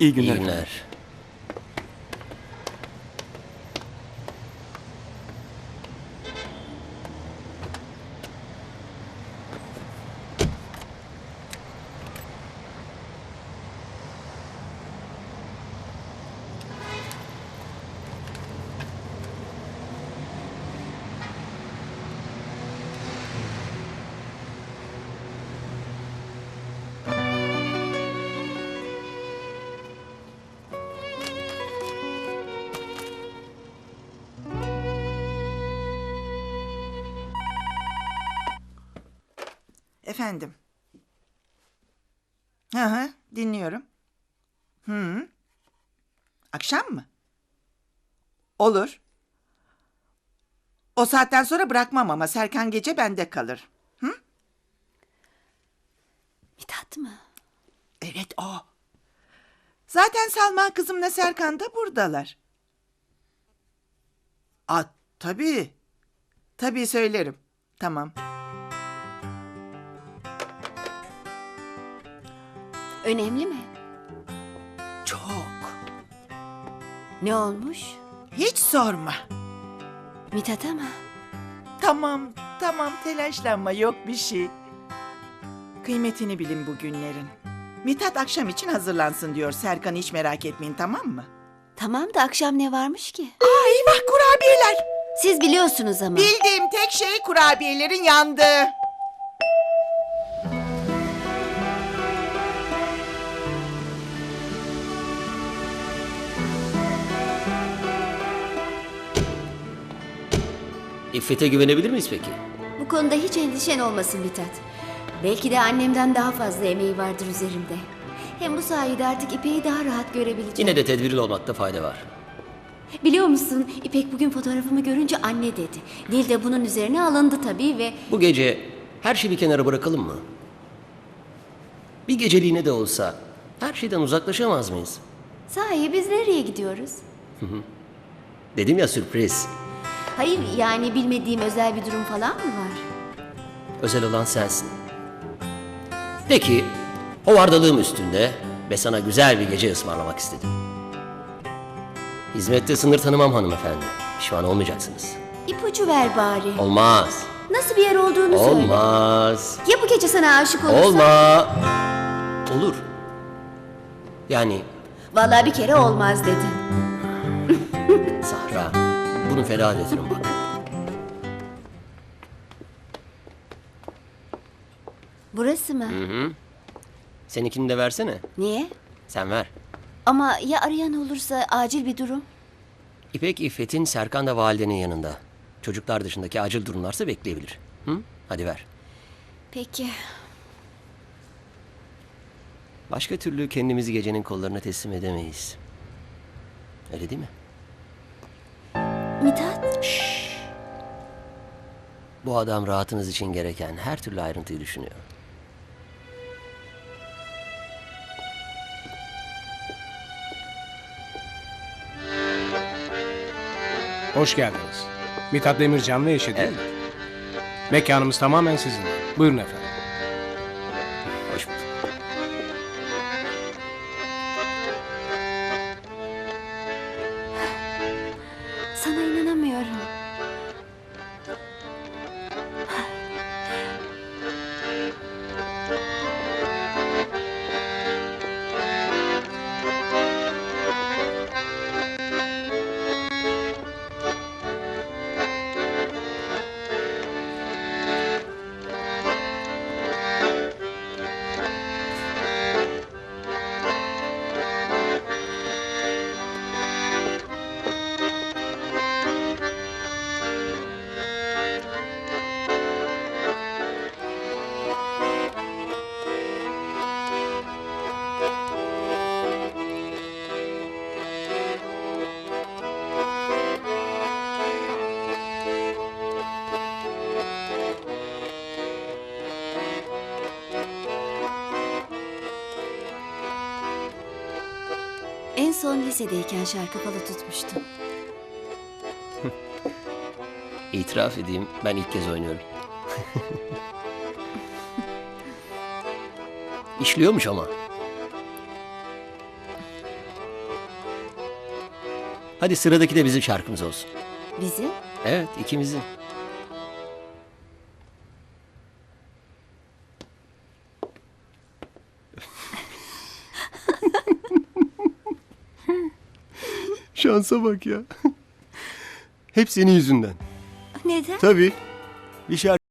İyi günler. İyi günler. Efendim. Hı hı, dinliyorum. Hı. Akşam mı? Olur. O saatten sonra bırakmam ama Serkan gece bende kalır. Mithat mı? Evet o. Zaten Salma kızımla Serkan da buradalar. Aa, tabii. Tabii söylerim. Tamam. Önemli mi? Çok. Ne olmuş? Hiç sorma. Mithat'a mı? Tamam, tamam telaşlanma yok bir şey. Kıymetini bilin bu günlerin. Mithat akşam için hazırlansın diyor. Serkan'ı hiç merak etmeyin tamam mı? Tamam da akşam ne varmış ki? Aa, eyvah kurabiyeler. Siz biliyorsunuz ama. Bildiğim tek şey kurabiyelerin yandığı. İffet'e güvenebilir miyiz peki? Bu konuda hiç endişen olmasın Mithat. Belki de annemden daha fazla emeği vardır üzerimde. Hem bu sayede artık İpek'i daha rahat görebileceğim. Yine de tedbirli olmakta fayda var. Biliyor musun İpek bugün fotoğrafımı görünce anne dedi. Dil de bunun üzerine alındı tabii ve... Bu gece her şeyi bir kenara bırakalım mı? Bir geceliğine de olsa her şeyden uzaklaşamaz mıyız? Sahi biz nereye gidiyoruz? Dedim ya sürpriz. Hayır yani bilmediğim özel bir durum falan mı var? Özel olan sensin. Peki, hovardalığım üstünde ve sana güzel bir gece ısmarlamak istedim. Hizmette sınır tanımam hanımefendi. Pişman olmayacaksınız. İpucu ver bari. Olmaz. Nasıl bir yer olduğunu söyle. Olmaz. Ya bu gece sana aşık olursam? Olma. Olur. Yani Vallahi bir kere olmaz dedin. Bunu feda ederim bak. Burası mı? Seninkini de versene. Niye? Sen ver. Ama ya arayan olursa acil bir durum? İpek İffet'in Serkan da validenin yanında. Çocuklar dışındaki acil durumlarsa bekleyebilir. Hı? Hadi ver. Peki. Başka türlü kendimizi gecenin kollarına teslim edemeyiz. Öyle değil mi? Mithat, Bu adam rahatınız için gereken her türlü ayrıntıyı düşünüyor. Hoş geldiniz. Mithat Demircan ve eşi değil mi? Mekanımız tamamen sizin. Buyurun efendim. lisedeyken şarkı falı tutmuştum. İtiraf edeyim ben ilk kez oynuyorum. İşliyormuş ama. Hadi sıradaki de bizim şarkımız olsun. Bizim? Evet ikimizin. Şansa bak ya. Hep senin yüzünden. Neden? Tabii. Bir şarkı